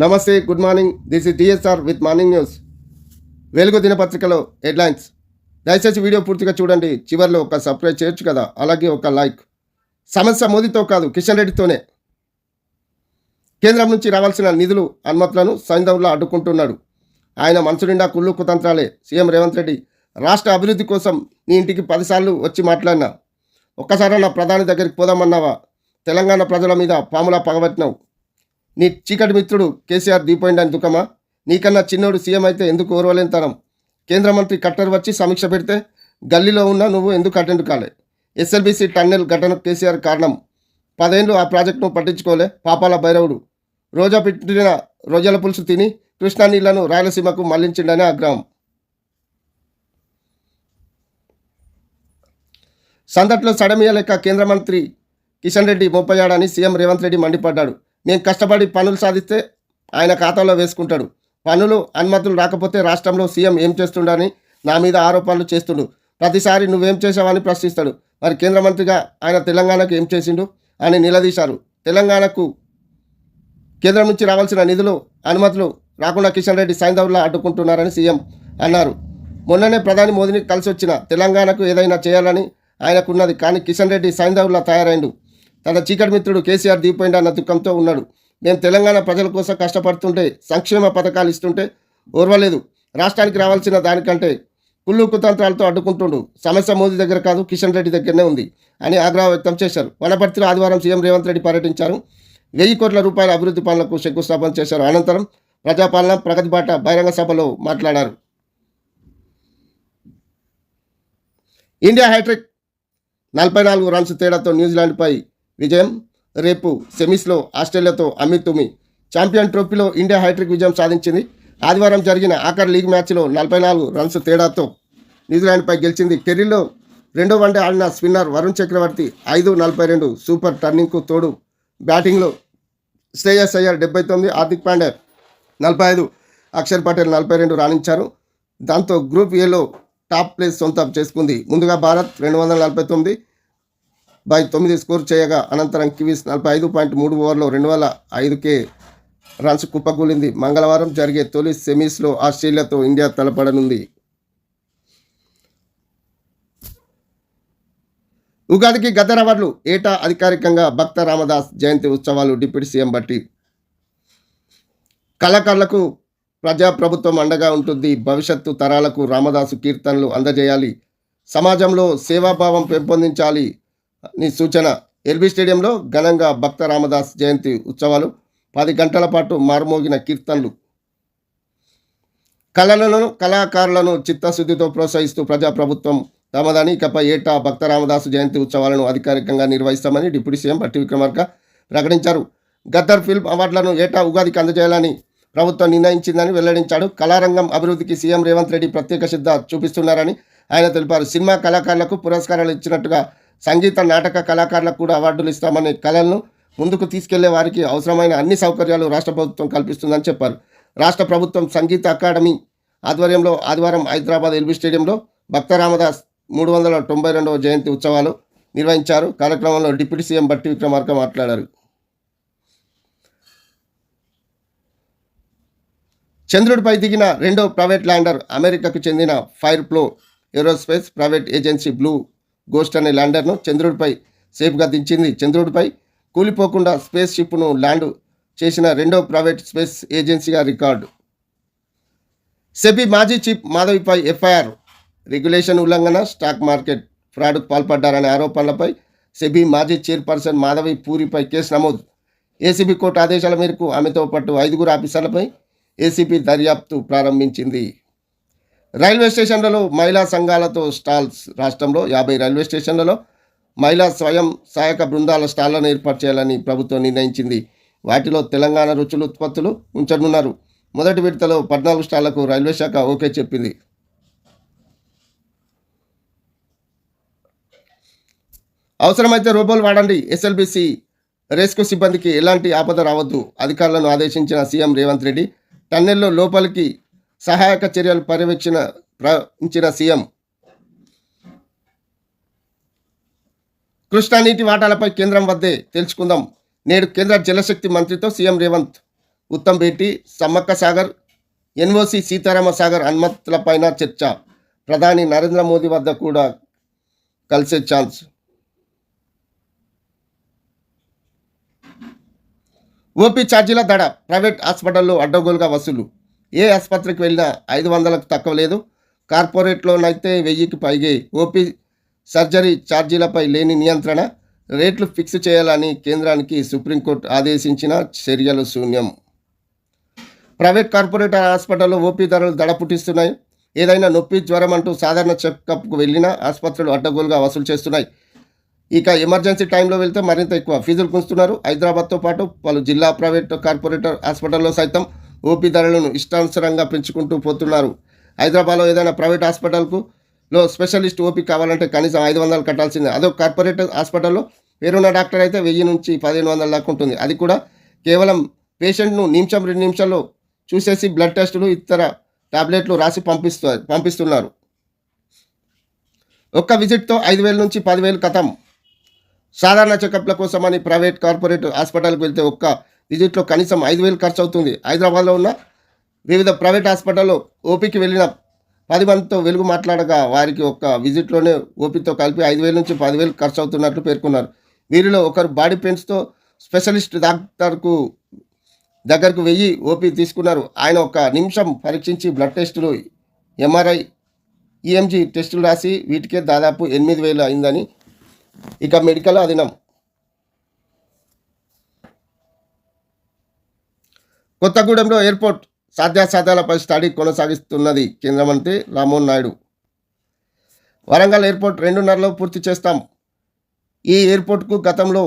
నమస్తే good morning this is DSR with morning news Velugu దినపత్రికలో headlines దయచేసి video పూర్తిగా చూడండి. చివరిలో ఒక సబ్స్క్రైబ్ చేయొచ్చు కదా? అలాగే ఒక లైక్ సమస్య మోదీతో కాదు కిషన్ రెడ్డితోనే. కేంద్రం నుంచి రావాల్సిన నిధులు అనుమతులను సైంధవ్లో అడ్డుకుంటున్నాడు. ఆయన మనసు నిండా కుళ్ళు కుతంత్రాలే. సీఎం రేవంత్ రెడ్డి రాష్ట్ర అభివృద్ధి కోసం నీ ఇంటికి పదిసార్లు వచ్చి మాట్లాడినా. ఒక్కసారి నా ప్రధాని దగ్గరికి పోదామన్నావా? తెలంగాణ ప్రజల మీద పాములా పగబట్టినావు. నీ చీకటి మిత్రుడు కేసీఆర్ దీపోయిండని దుఃఖమా? నీకన్నా చిన్నోడు సీఎం అయితే ఎందుకు ఓర్వలేనితనం కేంద్ర మంత్రి కట్టర్ వచ్చి సమీక్ష పెడితే గల్లీలో ఉన్న నువ్వు ఎందుకు అటెండ్ కాలే? ఎస్ఎల్బీసీ టన్నెల్ ఘటన కేసీఆర్ కారణం. పదేళ్ళు ఆ ప్రాజెక్టును పట్టించుకోలే పాపాల భైరవుడు. రోజా పెట్టిన రోజాల పులుసు తిని కృష్ణా నీళ్ళను రాయలసీమకు మళ్ళించిండని ఆగ్రహం సందట్లో సడమియలేక కేంద్ర మంత్రి కిషన్ రెడ్డి మోపయ్యాడని సీఎం రేవంత్ రెడ్డి మండిపడ్డాడు. మేము కష్టపడి పనులు సాధిస్తే ఆయన ఖాతాలో వేసుకుంటాడు. పనులు అనుమతులు రాకపోతే రాష్ట్రంలో సీఎం ఏం చేస్తుండని నా మీద ఆరోపణలు చేస్తుండు. ప్రతిసారి నువ్వేం చేసావని ప్రశ్నిస్తాడు. మరి కేంద్ర మంత్రిగా ఆయన తెలంగాణకు ఏం చేసిండు అని నిలదీశారు. తెలంగాణకు కేంద్రం నుంచి రావాల్సిన నిధులు అనుమతులు రాకుండా కిషన్ రెడ్డి సైంధవ్లా అడ్డుకుంటున్నారని సీఎం అన్నారు. మొన్ననే ప్రధాని మోదీని కలిసి వచ్చిన తెలంగాణకు ఏదైనా చేయాలని ఆయనకున్నది కానీ కిషన్ రెడ్డి సైంధవ్లా తయారైండు. తన చీకటి మిత్రుడు కేసీఆర్ దీపోయిండా అన్న దుఃఖంతో ఉన్నాడు. మేము తెలంగాణ ప్రజల కోసం కష్టపడుతుంటే సంక్షేమ పథకాలు ఇస్తుంటే ఓర్వలేదు. రాష్ట్రానికి రావాల్సిన దానికంటే కుళ్ళు కుతంత్రాలతో అడ్డుకుంటుండు. సమస్య మోదీ దగ్గర కాదు కిషన్ రెడ్డి దగ్గరనే ఉంది అని ఆగ్రహం వ్యక్తం చేశారు. వనపర్తిలో ఆదివారం సీఎం రేవంత్ రెడ్డి పర్యటించారు. వెయ్యి కోట్ల రూపాయల అభివృద్ధి పనులకు శంకుస్థాపన చేశారు. అనంతరం ప్రజాపాలన ప్రగతి బాట బహిరంగ సభలో మాట్లాడారు. ఇండియా హ్యాట్రిక్ నలభై నాలుగు రన్స్ తేడాతో న్యూజిలాండ్పై విజయం. రేపు సెమీస్లో ఆస్ట్రేలియాతో అమిత్ తుమి ఛాంపియన్ ట్రోఫీలో ఇండియా హ్యాట్రిక్ విజయం సాధించింది. ఆదివారం జరిగిన ఆఖరి లీగ్ మ్యాచ్లో నలభై నాలుగు రన్స్ తేడాతో న్యూజిలాండ్పై గెలిచింది. కెరీర్లో రెండో వన్డే ఆడిన స్పిన్నర్ వరుణ్ చక్రవర్తి ఐదు నలభై రెండు సూపర్ టర్నింగ్కు తోడు. బ్యాటింగ్లో శ్రేయస్ అయ్యర్ డెబ్బై తొమ్మిది హార్దిక్ పాండే నలభై ఐదు అక్షర్ పటేల్ నలభై రెండు రాణించారు. దాంతో గ్రూప్ ఏలో టాప్ ప్లేస్ సొంతం చేసుకుంది. ముందుగా భారత్ రెండు వందల నలభై తొమ్మిది బై తొమ్మిది స్కోర్ చేయగా అనంతరం కివీస్ నలభై ఐదు పాయింట్ మూడు ఓవర్లో రెండు వందల ఐదుకే రన్స్ కుప్పకూలింది. మంగళవారం జరిగే తొలి సెమీస్లో ఆస్ట్రేలియాతో ఇండియా తలపడనుంది. ఉగాదికి గద్దర్ అవార్డులు ఏటా అధికారికంగా భక్త రామదాస్ జయంతి ఉత్సవాలు డిప్యూటీ సీఎం బట్టి కళాకారులకు ప్రజాప్రభుత్వం అండగా ఉంటుంది. భవిష్యత్తు తరాలకు రామదాసు కీర్తనలు అందజేయాలి. సమాజంలో సేవాభావం పెంపొందించాలి. ని సూచన. ఎల్బీ స్టేడియంలో ఘనంగా భక్త రామదాస్ జయంతి ఉత్సవాలు. పది గంటల పాటు మారుమోగిన కీర్తనలు. కళలను కళాకారులను చిత్తశుద్ధితో ప్రోత్సహిస్తూ ప్రజాప్రభుత్వం తమదని ఇకపై ఏటా భక్త రామదాసు జయంతి ఉత్సవాలను అధికారికంగా నిర్వహిస్తామని డిప్యూటీ సీఎం భట్టి విక్రమార్క ప్రకటించారు. గద్దర్ ఫిల్మ్ అవార్డులను ఏటా ఉగాదికి అందజేయాలని ప్రభుత్వం నిర్ణయించిందని వెల్లడించాడు. కళారంగం అభివృద్ధికి సీఎం రేవంత్ రెడ్డి ప్రత్యేక శ్రద్ధ చూపిస్తున్నారని ఆయన తెలిపారు. సినిమా కళాకారులకు పురస్కారాలు ఇచ్చినట్టుగా సంగీత నాటక కళాకారులకు కూడా అవార్డులు ఇస్తామని కళలను ముందుకు తీసుకెళ్ళే వారికి అవసరమైన అన్ని సౌకర్యాలు రాష్ట్ర ప్రభుత్వం కల్పిస్తుందని చెప్పారు. రాష్ట్ర ప్రభుత్వం సంగీత అకాడమీ ఆధ్వర్యంలో ఆదివారం హైదరాబాద్ ఎల్బీ స్టేడియంలో భక్త రామదాస్ మూడు వందల తొంభై రెండవ జయంతి ఉత్సవాలు నిర్వహించారు. కార్యక్రమంలో డిప్యూటీ సీఎం బట్టి విక్రమార్క మాట్లాడారు. చంద్రుడిపై దిగిన రెండో ప్రైవేట్ ల్యాండర్ అమెరికాకు చెందిన Firefly Aerospace private agency Blue Ghost అనే ల్యాండర్ను చంద్రుడిపై సేఫ్గా దించింది. చంద్రుడిపై కూలిపోకుండా స్పేస్ షిప్ను ల్యాండ్ చేసిన రెండో ప్రైవేట్ స్పేస్ ఏజెన్సీగా రికార్డు. సెబీ మాజీ చీఫ్ మాధవిపై ఎఫ్ఐఆర్ రెగ్యులేషన్ ఉల్లంఘన స్టాక్ మార్కెట్ ఫ్రాడ్కు పాల్పడ్డారనే ఆరోపణలపై సెబీ మాజీ చైర్పర్సన్ మాధవి పూరిపై కేసు నమోదు. ఏసీబీ కోర్టు ఆదేశాల మేరకు ఆమెతో పాటు ఐదుగురు ఆఫీసర్లపై ఏసీబీ దర్యాప్తు ప్రారంభించింది. రైల్వే స్టేషన్లలో మహిళా సంఘాలతో స్టాల్స్ రాష్ట్రంలో యాభై రైల్వే స్టేషన్లలో మహిళా స్వయం సహాయక బృందాల స్టాళ్ళను ఏర్పాటు చేయాలని ప్రభుత్వం నిర్ణయించింది. వాటిలో తెలంగాణ రుచులు ఉత్పత్తులు ఉంచనున్నారు. మొదటి విడతలో పద్నాలుగు స్టాళ్ళకు రైల్వే శాఖ ఓకే చెప్పింది. అవసరమైతే రోబోలు వాడండి. ఎస్ఎల్బిసి రెస్క్యూ సిబ్బందికి ఎలాంటి ఆపద రావద్దు. అధికారులను ఆదేశించిన సీఎం రేవంత్ రెడ్డి టన్నెల్లో లోపలికి సహాయక చర్యలు పర్యవేక్షణ ప్రవహించిన సీఎం? కృష్ణా నీటి వాటాలపై కేంద్రం వద్దే తెలుసుకుందాం. నేడు కేంద్ర జలశక్తి మంత్రితో సీఎం రేవంత్ ఉత్తమ్ భేటీ సమ్మక్క సాగర్ ఎన్ఓసి సీతారామ సాగర్ అనుమతులపైన చర్చ. ప్రధాని నరేంద్ర మోదీ వద్ద కూడా కలిసే ఛాన్స్. ఓపీ ఛార్జీల దడ ప్రైవేట్ హాస్పిటల్లో అడ్డగోలుగా వసూలు. ఏ ఆసుపత్రికి వెళ్ళినా ఐదు వందలకు తక్కువ లేదు. కార్పొరేట్లోనైతే వెయ్యికి పైగే ఓపీ సర్జరీ ఛార్జీలపై లేని నియంత్రణ రేట్లు ఫిక్స్ చేయాలని కేంద్రానికి సుప్రీంకోర్టు ఆదేశించిన చర్యలు శూన్యం. ప్రైవేట్ కార్పొరేట్ హాస్పిటల్లో ఓపీ ధరలు దడ పుట్టిస్తున్నాయి ఏదైనా నొప్పి జ్వరం అంటూ సాధారణ చెకప్కు వెళ్ళినా ఆసుపత్రులు అడ్డగోలుగా వసూలు చేస్తున్నాయి. ఇక ఎమర్జెన్సీ టైంలో వెళ్తే మరింత ఎక్కువ ఫీజులు గుంచుతున్నారు హైదరాబాద్తో పాటు పలు జిల్లా ప్రైవేట్ కార్పొరేటర్ హాస్పిటల్లో సైతం ఓపీ ధరలను ఇష్టానుసరంగా పెంచుకుంటూ పోతున్నారు. హైదరాబాద్లో ఏదైనా ప్రైవేట్ హాస్పిటల్కు లో స్పెషలిస్ట్ ఓపీ కావాలంటే కనీసం ఐదు వందలు కట్టాల్సిందే. అదో కార్పొరేట్ హాస్పిటల్లో పేరున్న డాక్టర్ అయితే వెయ్యి నుంచి పదిహేను వందల దాకా ఉంటుంది. అది కూడా కేవలం పేషెంట్ను నిమిషం రెండు నిమిషాల్లో చూసేసి బ్లడ్ టెస్టులు ఇతర టాబ్లెట్లు రాసి పంపిస్తూ పంపిస్తున్నారు. ఒక్క విజిట్తో ఐదు వేల నుంచి పదివేలు కథం సాధారణ చెకప్ల కోసమని ప్రైవేట్ కార్పొరేట్ హాస్పిటల్కి వెళ్తే ఒక్క విజిట్లో కనీసం ఐదు వేలు ఖర్చు అవుతుంది హైదరాబాద్లో ఉన్న వివిధ ప్రైవేట్ హాస్పిటల్లో ఓపీకి వెళ్ళిన పది మందితో వెలుగు మాట్లాడగా వారికి ఒక్క విజిట్లోనే ఓపీతో కలిపి ఐదు వేల నుంచి పదివేలు ఖర్చు అవుతున్నట్లు పేర్కొన్నారు. వీరిలో ఒకరు బాడీ పెయిన్స్తో స్పెషలిస్ట్ డాక్టర్కు దగ్గరకు వెయ్యి ఓపీ తీసుకున్నారు. ఆయన ఒక నిమిషం పరీక్షించి బ్లడ్ టెస్టులు ఎంఆర్ఐ ఈఎంజీ టెస్టులు రాసి వీటికే దాదాపు ఎనిమిది వేలు అయిందని ఇక మెడికల్ అదినం కొత్తగూడెంలో ఎయిర్పోర్ట్ సాధ్యాసాధ్యాలపై స్టడీ కొనసాగిస్తున్నది కేంద్ర మంత్రి రామ్మోహన్ నాయుడు. వరంగల్ ఎయిర్పోర్ట్ రెండున్నరలో పూర్తి చేస్తాం. ఈ ఎయిర్పోర్ట్కు గతంలో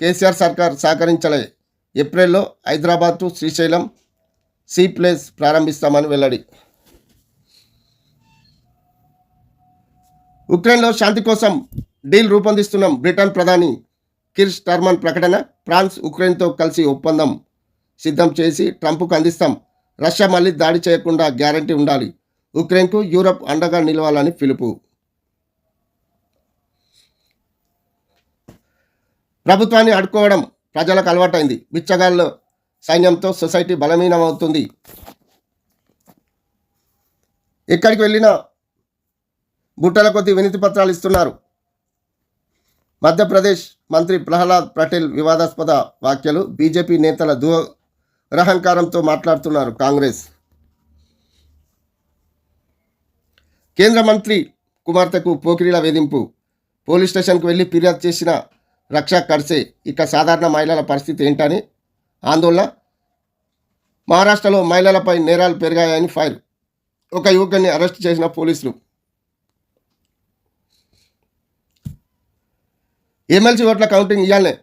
కేసీఆర్ సర్కార్ సహకరించలే. ఏప్రిల్లో Hyderabad to Srisailam C plus ప్రారంభిస్తామని వెల్లడి. ఉక్రెయిన్లో శాంతి కోసం డీల్ రూపొందిస్తున్నాం బ్రిటన్ ప్రధాని కిర్ స్టార్మన్ ప్రకటన ఫ్రాన్స్ ఉక్రెయిన్తో కలిసి ఒప్పందం. సిద్ధం చేసి ట్రంప్కు అందిస్తాం. రష్యా మళ్ళీ దాడి చేయకుండా గ్యారంటీ ఉండాలి. ఉక్రెయిన్కు యూరప్ అండగా నిలవాలని పిలుపు. ప్రభుత్వాన్ని అడ్డుకోవడం ప్రజలకు అలవాటైంది. బిచ్చగాళ్ళు సైన్యంతో సొసైటీ బలహీనమవుతుంది. ఎక్కడికి వెళ్ళినా బుట్టల కొద్ది వినతి పత్రాలు ఇస్తున్నారు. మధ్యప్రదేశ్ మంత్రి ప్రహ్లాద్ పటేల్ వివాదాస్పద వ్యాఖ్యలు బీజేపీ నేతల దురహంకారంతో మాట్లాడుతున్నారు కాంగ్రెస్. కేంద్ర మంత్రి కుమార్తెకు పోకిరీల వేధింపు. పోలీస్ స్టేషన్కు వెళ్ళి ఫిర్యాదు చేసిన రక్షా ఖర్సే ఇక సాధారణ మహిళల పరిస్థితి ఏంటని ఆందోళన. మహారాష్ట్రలో మహిళలపై నేరాలు పెరిగాయని ఫైర్. ఒక యువకుని అరెస్ట్ చేసిన పోలీసులు. ఎమ్మెల్సీ ఓట్ల కౌంటింగ్ ఇవ్వాలనే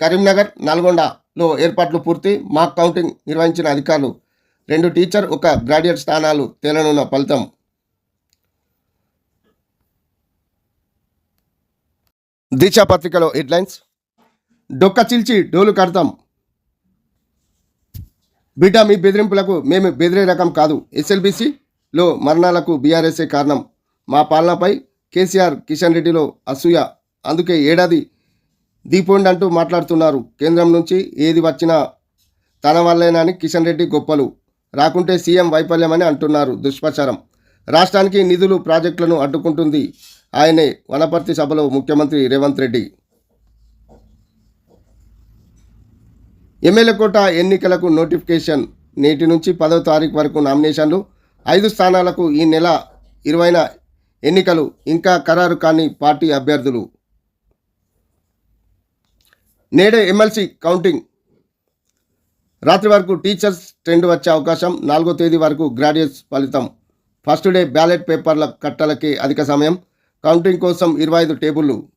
కరీంనగర్ నల్గొండ లో ఏర్పాట్లు పూర్తి. మాక్ కౌంటింగ్ నిర్వహించిన అధికారులు రెండు టీచర్ ఒక గ్రాడ్యుయేట్ స్థానాలు తేలనున్న ఫలితం. దీక్షా పత్రికలో హెడ్లైన్స్. డొక్క చిల్చి డోలు కడతాం. బిడ్డ మీ బెదిరింపులకు మేము బెదిరే రకం కాదు. ఎస్ఎల్బిసిలో మరణాలకు బీఆర్ఎస్ఏ కారణం. మా పాలనపై కేసీఆర్ కిషన్ రెడ్డిలో అసూయ. అందుకే ఏడాది దీపోండి అంటూ మాట్లాడుతున్నారు. కేంద్రం నుంచి ఏది వచ్చినా తన వల్లేనని కిషన్ రెడ్డి గొప్పలు. రాకుంటే సీఎం వైఫల్యమని అంటున్నారు దుష్ప్రచారం. రాష్ట్రానికి నిధులు ప్రాజెక్టులను అడ్డుకుంటుంది ఆయనే వనపర్తి సభలో ముఖ్యమంత్రి రేవంత్ రెడ్డి. ఎమ్మెల్యే కోట ఎన్నికలకు నోటిఫికేషన్. నేటి నుంచి పదో తారీఖు వరకు నామినేషన్లు. ఐదు స్థానాలకు ఈ నెల ఇరవైన ఎన్నికలు. ఇంకా ఖరారు కాని పార్టీ అభ్యర్థులు. నేడే ఎమ్మెల్సీ కౌంటింగ్. రాత్రి వరకు టీచర్స్ ట్రెండ్ వచ్చే అవకాశం. నాలుగో తేదీ వరకు గ్రాడ్యుయేట్స్ ఫలితం. ఫస్ట్ డే బ్యాలెట్ పేపర్ల కట్టలకి అధిక సమయం. కౌంటింగ్ కోసం ఇరవై ఐదు టేబుళ్ళు.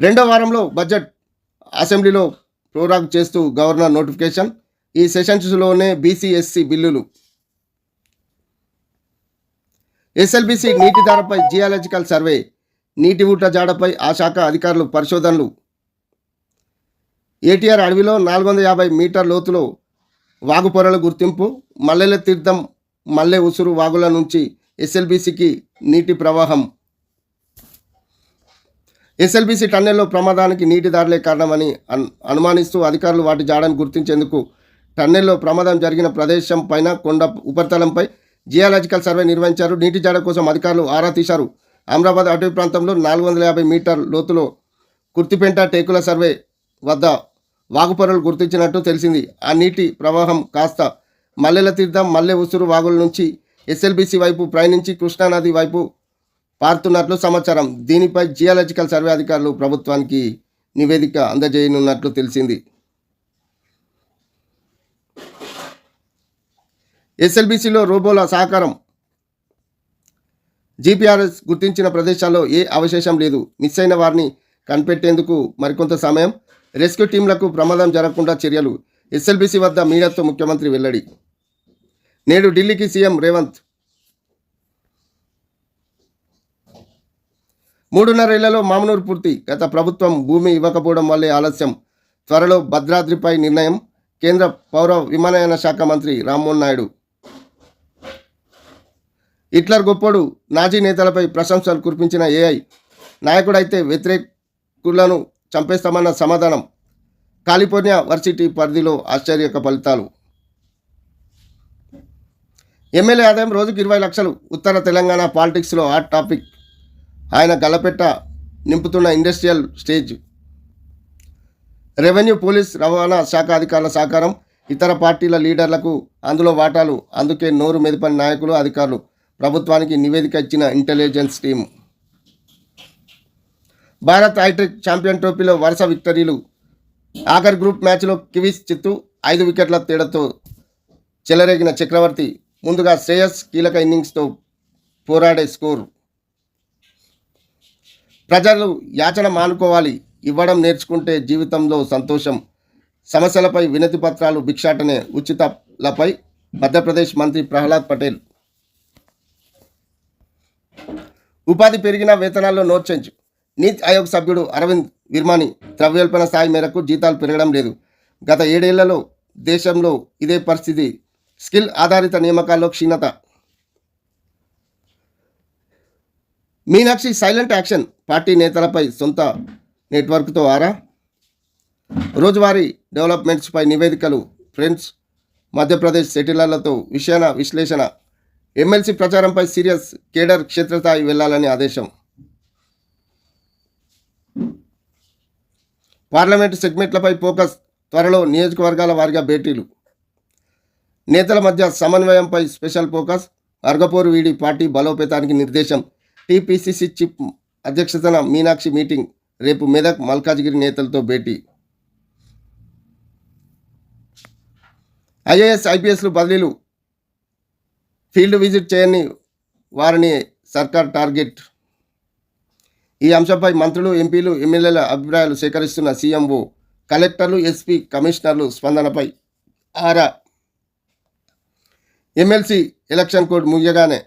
రెండో వారంలో బడ్జెట్ అసెంబ్లీలో ప్రోరాగ్ చేస్తూ గవర్నర్ నోటిఫికేషన్. ఈ సెషన్స్లోనే బీసీ ఎస్సీ బిల్లులు. ఎస్ఎల్బిసి నీటి ధరపై జియాలజికల్ సర్వే. నీటి ఊట జాడపై ఆ శాఖ అధికారులు పరిశోధనలు. ఏటీఆర్ అడవిలో నాలుగు వందల యాభై మీటర్ లోతులో వాగు పొరల గుర్తింపు మల్లెల తీర్థం మల్లె ఉసురు వాగుల నుంచి ఎస్ఎల్బిసికి నీటి ప్రవాహం. ఎస్ఎల్బీసీ టన్నెల్లో ప్రమాదానికి నీటి దారులే కారణమని అన్- అనుమానిస్తూ అధికారులు వాటి జాడను గుర్తించేందుకు టన్నెల్లో ప్రమాదం జరిగిన ప్రదేశం పైన కొండ ఉపరితలంపై జియాలజికల్ సర్వే నిర్వహించారు. నీటి జాడ కోసం అధికారులు ఆరా తీశారు. అమరాబాద్ అటవీ ప్రాంతంలో నాలుగు వందల యాభై మీటర్ లోతులో కుర్తిపెంట టేకుల సర్వే వద్ద వాగుపొరలు గుర్తించినట్టు తెలిసింది. ఆ నీటి ప్రవాహం కాస్త మల్లెల తీర్థం మల్లె ఉసురు వాగుల నుంచి ఎస్ఎల్బిసి వైపు ప్రయాణించి కృష్ణానది వైపు పారుతున్నట్లు సమాచారం. దీనిపై జియాలజికల్ సర్వే అధికారులు ప్రభుత్వానికి నివేదిక అందజేయనున్నట్లు తెలిసింది. ఎస్ఎల్బిసిలో రోబోల సహకారం జీపీఆర్ఎస్ గుర్తించిన ప్రదేశాల్లో ఏ అవశేషం లేదు. మిస్ అయిన వారిని కనిపెట్టేందుకు మరికొంత సమయం రెస్క్యూ టీంలకు ప్రమాదం జరగకుండా చర్యలు. ఎస్ఎల్బీసీ వద్ద మీడియాతో ముఖ్యమంత్రి వెల్లడి. నేడు ఢిల్లీకి సీఎం రేవంత్. మూడున్నరేళ్ళలో మామనూరు పూర్తి. గత ప్రభుత్వం భూమి ఇవ్వకపోవడం వల్లే ఆలస్యం. త్వరలో భద్రాద్రిపై నిర్ణయం. కేంద్ర పౌర విమానయాన శాఖ మంత్రి రామ్మోహన్ నాయుడు. హిట్లర్ గొప్పడు నాజీ నేతలపై ప్రశంసలు కురిపించిన ఏఐ నాయకుడైతే వ్యతిరేకులను చంపేస్తామన్న సమాధానం. కాలిఫోర్నియా వర్సిటీ పరిధిలో ఆశ్చర్యక ఫలితాలు. ఎమ్మెల్యే ఆదాయం రోజుకు ఇరవై లక్షలు. ఉత్తర తెలంగాణ పాలిటిక్స్లో హాట్ టాపిక్. ఆయన గలపెట్ట నింపుతున్న ఇండస్ట్రియల్ స్టేజ్. రెవెన్యూ పోలీస్ రవాణా శాఖ అధికారుల సహకారం. ఇతర పార్టీల లీడర్లకు అందులో వాటాలు. అందుకే నోరు మెదపని నాయకులు అధికారులు ప్రభుత్వానికి నివేదిక ఇచ్చిన ఇంటెలిజెన్స్ టీం. భారత్ హైటెక్ ఛాంపియన్ ట్రోఫీలో వరుస విక్టరీలు. ఆఖర్ గ్రూప్ మ్యాచ్లో కివీస్ చిత్తు ఐదు వికెట్ల తేడాతో చెలరేగిన చక్రవర్తి. ముందుగా శ్రేయస్ కీలక ఇన్నింగ్స్తో పోరాడే స్కోర్. ప్రజలు యాచన మానుకోవాలి ఇవ్వడం నేర్చుకుంటే జీవితంలో సంతోషం. సమస్యలపై వినతి పత్రాలు భిక్షాటనే ఉచితలపై మధ్యప్రదేశ్ మంత్రి ప్రహ్లాద్ పటేల్ ఉపాధి పెరిగిన వేతనాల్లో నో చేంజ్. నీతి ఆయోగ్ సభ్యుడు అరవింద్ విర్మాని ద్రవ్యోల్పణ స్థాయి మేరకు జీతాలు పెరగడం లేదు. గత ఏడేళ్ళలో దేశంలో ఇదే పరిస్థితి. స్కిల్ ఆధారిత నియామకాల్లో క్షీణత. మీనాక్షి సైలెంట్ యాక్షన్ పార్టీ నేతలపై సొంత నెట్వర్క్తో ఆరా? రోజువారీ డెవలప్మెంట్స్పై నివేదికలు ఫ్రెండ్స్ మధ్యప్రదేశ్ సెటిలర్లతో విషయాన విశ్లేషణ ఎమ్మెల్సీ ప్రచారంపై సీరియస్ కేడర్ క్షేత్రస్థాయి వెళ్ళాలని ఆదేశం. పార్లమెంటు సెగ్మెంట్లపై ఫోకస్ త్వరలో నియోజకవర్గాల వారిగా భేటీలు. నేతల మధ్య సమన్వయంపై స్పెషల్ ఫోకస్ అర్గపోరు వీడి పార్టీ బలోపేతానికి నిర్దేశం. టీపీసీసీ చీఫ్ అధ్యక్షతన మీనాక్షి మీటింగ్ రేపు మెదక్ మల్కాజ్గిరి నేతలతో భేటీ. ఐఏఎస్ ఐపీఎస్లు బదిలీలు ఫీల్డ్ విజిట్ చేయని వారిని సర్కార్ టార్గెట్. ఈ అంశంపై మంత్రులు ఎంపీలు ఎమ్మెల్యేల అభిప్రాయాలు సేకరిస్తున్న సీఎంఓ కలెక్టర్లు ఎస్పీ కమిషనర్లు స్పందనపై ఆరా. MLC election code ముగియగానే